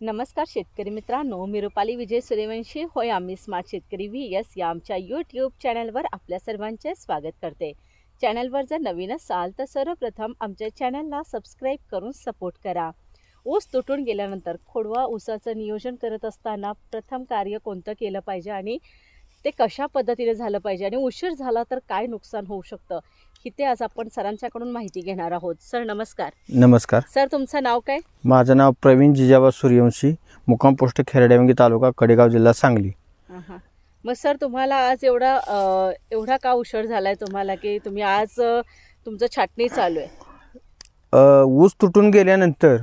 नमस्कार शेतकरी मित्रांनो मी रुपाली विजय सूर्यवंशी. होय आम्ही स्मार्ट शेतकरी व्ही एस या आमच्या यूट्यूब चॅनलवर आपल्या सर्वांचे स्वागत करते. चॅनलवर जर नवीन असाल तर सर्वप्रथम आमच्या चॅनलला सबस्क्राईब करून सपोर्ट करा. ऊस तुटून गेल्यानंतर खोडवा ऊसाचं नियोजन करत असताना प्रथम कार्य कोणतं केलं पाहिजे आणि ते कशा पद्धतीने झालं पाहिजे आणि उशीर झाला तर काय नुकसान होऊ शकतं? ते आज आपण सरांच्याकडून माहिती घेणार आहोत. सर नमस्कार. नमस्कार. सर तुमचं नाव काय? माझं नाव प्रवीण जिजाबा सूर्यवंशी मुक्काम पोस्ट खेरडेवंगी तालुका कडेगाव जिल्हा सांगली. मग सर तुम्हाला आज एवढा एवढा का उशीर झालाय तुम्हाला की तुम्ही आज तुमचं छाटणी चालू आहे? ऊस तुटून गेल्यानंतर.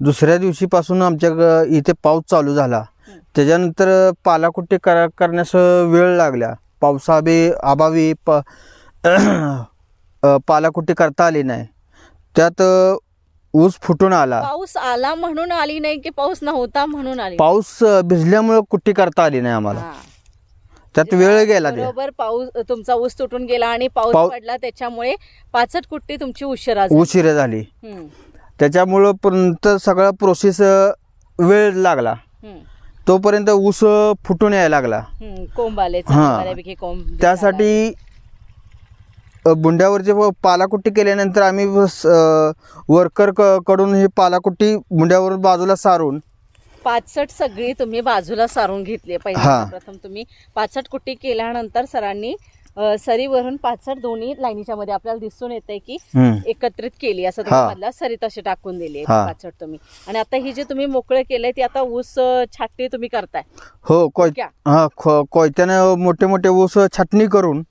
दुसऱ्या दिवशीपासून आमच्या इथे पाऊस चालू झाला. त्याच्यानंतर पालाकुट्टी करा करण्यास वेळ लागल्या पावसाबी अभावी प अ, पालाकुट्टी करता आली नाही. त्यात ऊस फुटून आला. पाऊस आला म्हणून आली नाही की पाऊस नव्हता म्हणून आली? पाऊस भिजल्यामुळं कुट्टी करता आली नाही आम्हाला. हा. त्यात वेळ गेला ते. बरोबर पाऊस तुमचा ऊस तुटून गेला आणि पाऊस पाऊ- पडला त्याच्यामुळे पाचट कुट्टी तुमची उशिरा झाली. उशिरा झाली. हम्म, त्याच्यामुळं पर्यंत सगळा प्रोसेस वेळ लागला. हम्म, तोपर्यंत ऊस फुटून यायला लागला. हम्म. कोंब आले हा. बऱ्यापैकी कोंब त्यासाठी बुंड्यावरचे पालाकुट्टी केल्यानंतर आम्ही वर्करकडून ही पालाकुट्टी बुंड्यावर बाजूला सारून पाचट सगळी तुम्ही बाजूला सारून घेतली. पहिल्यांदा प्रथम तुम्ही पाचट कुट्टी केल्यानंतर सरांनी सरीवरून पाचट दोन्ही लाईनीच्या मध्ये आपल्याला दिसून येतंय की हम्म. एकत्रित केली असं. तुम्ही मधला सरी तशी टाकून दिली आहे. पाचट तुम्ही आणि आता ही जे तुम्ही मोकळे केलंय ती आता ऊस छाटणी तुम्ही करताय हो कोयत्यानं मोठे मोठे ऊस छाटणी करून.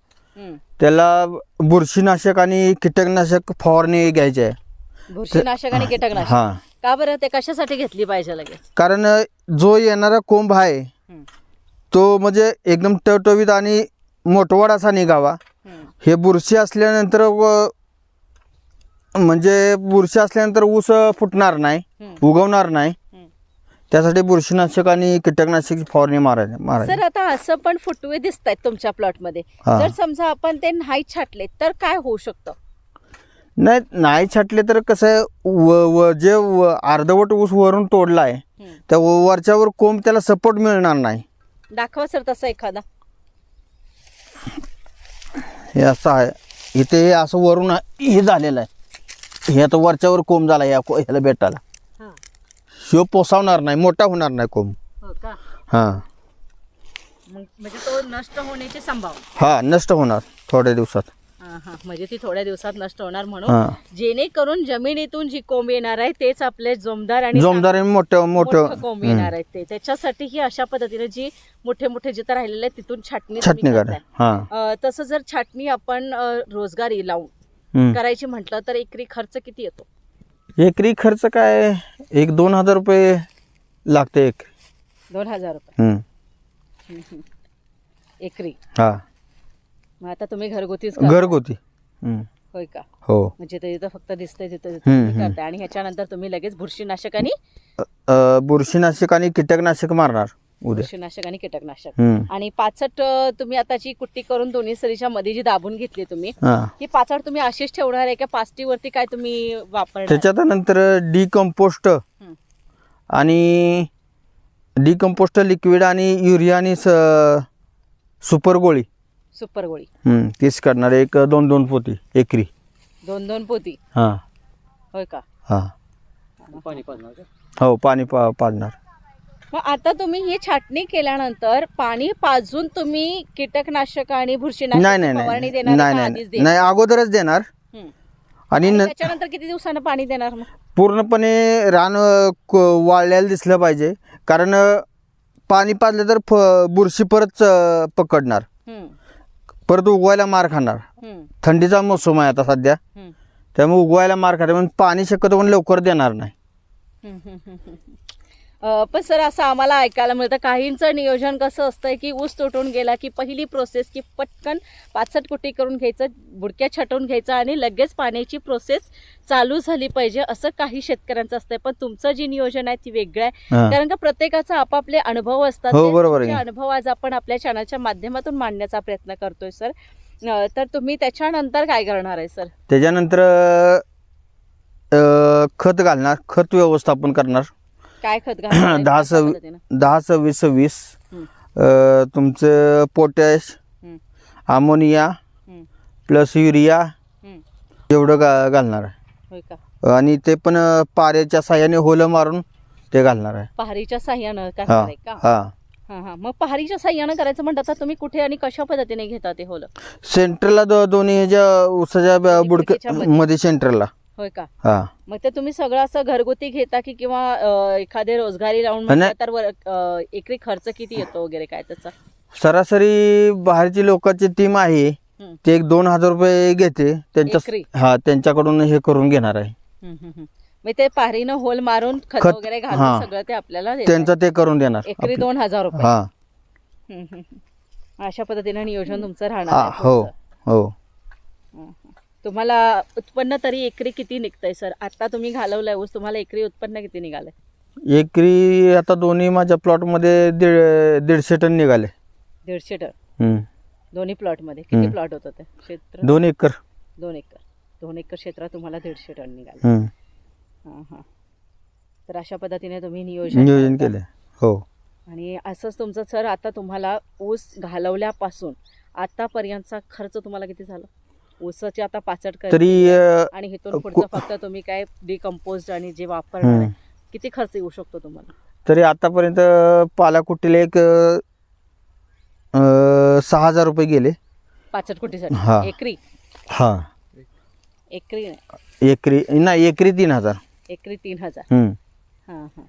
त्याला बुरशीनाशक आणि कीटकनाशक फवारणी घ्यायची आहे बुरशीनाशक आणि कीटकनाशक हा का बरं ते कशासाठी घेतली पाहिजे लगेच कारण जो येणारा कोंब आहे. तो म्हणजे एकदम टवटवीत आणि मोठवाड असा निघावा. हे बुरशी असल्यानंतर व- म्हणजे बुरशी असल्यानंतर ऊस फुटणार नाही. उगवणार नाही. त्यासाठी बुरशीनाशक आणि कीटकनाशक फवारणी मारायची मारायची सर आता असं पण फुटवे दिसत आहेत तुमच्या प्लॉटमध्ये हा. जर समजा आपण ते नाही छाटले तर काय होऊ शकतं? नाही नाही छाटले तर कसं आहे व- व- जे व- अर्धवट ऊस वरून तोडला आहे हम्म. त्या व- वरच्यावर कोंब त्याला सपोर्ट मिळणार नाही. दाखवा सर तसा एखादा. हे असं आहे. इथे हे असं वरून हे झालेलं आहे. हे आता वरच्यावर कोंब झाला या को- ह्याला बेटाला. शिव पोसावणार नाही मोठा होणार नाही कोंब. हो का? हां. मग म्हणजे तो नष्ट होण्याची संभावना. हा नष्ट होणार थोड्या दिवसात. हा, हा. म्हणजे ती थोड्या दिवसात नष्ट होणार म्हणून जेणेकरून जमिनीतून जी कोंब येणार आहे तेच आपले जोमदार आणि जोमदार मोठं मोठं मोठं. कोंब. येणार आहेत ते. त्याच्यासाठी ही अशा पद्धतीने जी मोठे मोठे जिथं राहिलेले आहेत तिथून छाटणी तुम्ही छाटणी करा. हा. अं, तसं जर छाटणी आपण अं, रोजगारी लावून हम्म. करायची म्हटलं तर एकरी खर्च किती येतो? एकरी खर्च काय एक दोन हजार रुपये लागते एक दोन हजार रुपये हम्म. हम्म, हम्म. एकरी हा मग आता तुम्ही घरगुतीच. घरगुती हम्म. होय का हो म्हणजे ते जिथं फक्त दिसतंय तिथं तिथं हम्म, तुम्ही हम्म. करताय आणि ह्याच्यानंतर तुम्ही लगेच बुरशीनाशक आणि अ- अ, बुरशीनाशक आणि कीटकनाशक मारणार बुरशीनाशक आणि कीटकनाशक. आणि पाचट तुम्ही आताची कुट्टी करून दोन्ही सरीच्या मध्ये जी दाबून घेतली तुम्ही हा. ती पाचट तुम्ही अशीच ठेवणार आहे का? पाचटीवरती काय तुम्ही वापरणार? त्याच्यात नंतर डिकम्पोस्ट. आणि डिकम्पोस्ट लिक्विड आणि युरिया आणि स- सुपर गोळी. सुपर गोळी. तीच करणार एक दोन दोन पोती एकरी. दोन दोन पोती? हा. होय का? हा. हो पाणी पा पाजणार. मग आता तुम्ही ही छाटणी केल्यानंतर पाणी पाजून तुम्ही कीटकनाशक आणि बुरशीनाशक नाही नाही फवारणी नाही देणार नाही का नाही आधीच नाही नाही अगोदरच देणार. आणि न- त्याच्यानंतर किती दिवसानं पाणी देणार मग? पूर्णपणे रान अ, क- वाळलेलं दिसलं पाहिजे. कारण अ, पाणी पाजलं तर फ बुरशी परत अ, पकडणार. परत उगवायला मार खाणार. थंडीचा मोसम आहे आता सध्या. त्यामुळे उगवायला मार खाते पण पाणी शक्यतो पण लवकर देणार नाही. पण सर असं आम्हाला ऐकायला मिळतं. काहींचं नियोजन कसं असतंय की ऊस तुटून गेला की पहिली प्रोसेस की पटकन पाचट कुटी करून घ्यायचं बुडक्या छटवून घ्यायचं आणि लगेच पाण्याची प्रोसेस चालू झाली पाहिजे असं काही शेतकऱ्यांचं असतंय. पण तुमचं जे नियोजन आहे ती वेगळं आहे. कारण का प्रत्येकाचा आपापले अनुभव असतात. हो, अनुभव आज आपण आपल्या चॅनलच्या माध्यमातून मांडण्याचा प्रयत्न करतोय सर. तर तुम्ही त्याच्यानंतर काय करणार आहे सर? त्याच्यानंतर खत घालणार खत व्यवस्थापन करणार. काय खत? दहा सव्वीस सव्वीस. हं, अ, तुमचं पोटॅश हं, अमोनिया हं, प्लस युरिया हं. एवढं गा घालणार आहे. होय का? आणि ते पण अ, पाऱ्याच्या साह्याने होलं मारून ते घालणार आहे. पहारीच्या साह्यानं हा का? हा. हा हा. मग पहारीच्या साह्यानं करायचं म्हणतात तर तुम्ही कुठे आणि कशा पद्धतीने घेता ते होलं? सेंटरला दो दोन्ही ह्याच्या उसाच्या बुडक बुडकीच्या मध्ये. मध्ये सेंटरला. होय का हा मग ते तुम्ही सगळं असं घरगुती घेता की किंवा अं, एखादे रोजगारी लावून नाही. तर वर- अं, एकरी खर्च किती येतो वगैरे काय त्याचा सरासरी बाहेरची लोकांची टीम आहे. ते एक दोन हजार रुपये घेते एकरी? त्यांच्या हा त्यांच्याकडून हे करून घेणार आहे हम्म, हम्म, हम्म. मग ते पारीनं होल मारून खत खत, वगैरे हा. घालून सगळं ते आपल्याला देतात. त्यांचं ते करून देणार एकरी दोन हजार रुपये हा हम्म, हम्म, हम्म. अशा पद्धतीनं नियोजन तुमचं राहणार हा आहे हो पुढचं. हो. तुम्हाला उत्पन्न तरी एकरी किती निघतंय सर? आता तुम्ही घालवलाय ऊस तुम्हाला एकरी उत्पन्न किती निघालंय? एकरी आता दोन्ही माझ्या प्लॉटमध्ये दीड दीडशे टन निघाले. दीडशे टन. दोन्ही प्लॉटमध्ये किती. प्लॉट होतं ते क्षेत्र? दोन एकर. दोन एकर. दोन एकर क्षेत्रात तुम्हाला दीडशे टन निघाले. हा, हा. तर अशा पद्धतीने तुम्ही नियोजन नियोजन. केले हो. आणि असंच तुमचं सर आता तुम्हाला ऊस घालवल्यापासून आतापर्यंतचा खर्च तुम्हाला किती झाला? ऊसाची आता पाचट तरी आणि इथून पुढचं फक्त तुम्ही काय डिकम्पोज आणि जे वापरणार हम्म. किती खर्च येऊ शकतो तुम्हाला? तरी आतापर्यंत पालाकुटीला एक सहा हजार रुपये गेले. पाचट हा. कोटीसाठी एकरी? हा. एकरी एकरी नाही एकरी तीन हजार. एकरी तीन हजार. हा हा.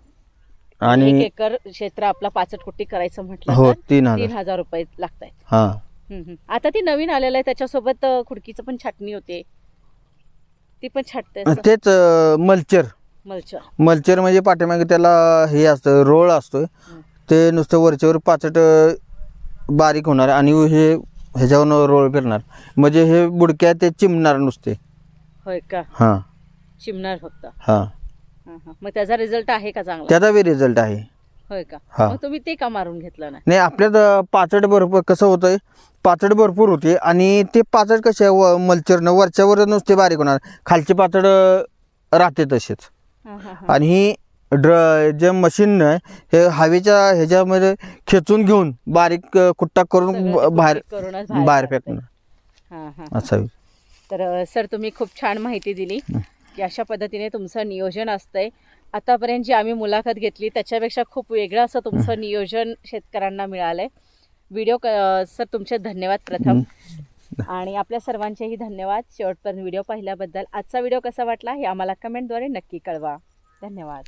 आणि एकर क्षेत्र आपला पाचट कोटी करायचं म्हटलं हो तीन तीन हजार रुपये लागत आहेत हा. आता ती नवीन आलेलं आहे त्याच्यासोबत खुडकीचं पण छाटणी होते. ती पण छाटते तेच मल्चर. मलच्या मल्चर म्हणजे पाठीमागे त्याला हे असतं रोळ असतोय. ते नुसतं वरच्यावर पाचट बारीक होणार आणि हे ह्याच्यावर रोळ करणार. म्हणजे हे बुडक्या ते चिमणार नुसते. होय का? हां. चिमणार फक्त. हा. मग त्याचा रिझल्ट आहे का चांगला? त्याचा बी रिझल्ट आहे. होय का? हा. मग तुम्ही ते का मारून घेतलं नाही? नाही आपल्यात अ, पाचट भरपूर कसं होतंय पाचट भरपूर होते आणि ते पाचट कसे मल्चरनं वरच्यावर नुसते बारीक होणार. खालचे पाचट अ, राहते तसेच हा, हा, हा. आणि ही ड्र जे मशीन हे हवेच्या ह्याच्यामध्ये खेचून घेऊन बारीक अ, कुट्टा करून सगळं ब- ते बाहेर कुटकुट करूनच बाहेर. फेकणार. हा, हा. असावी तर सर तुम्ही खूप छान माहिती दिली. की अशा पद्धतीने तुमचं नियोजन असतंय. आतापर्यंत जी आम्ही मुलाखत घेतली त्याच्यापेक्षा खूप वेगळं असं तुमचं नियोजन शेतकऱ्यांना मिळालंय. व्हिडिओ क- सर तुमचे धन्यवाद प्रथम. आणि आपल्या सर्वांचेही धन्यवाद. शेवटपर्यंत व्हिडिओ पाहिल्याबद्दल. आजचा व्हिडिओ कसा वाटला हे आम्हाला कमेंटद्वारे नक्की कळवा. धन्यवाद.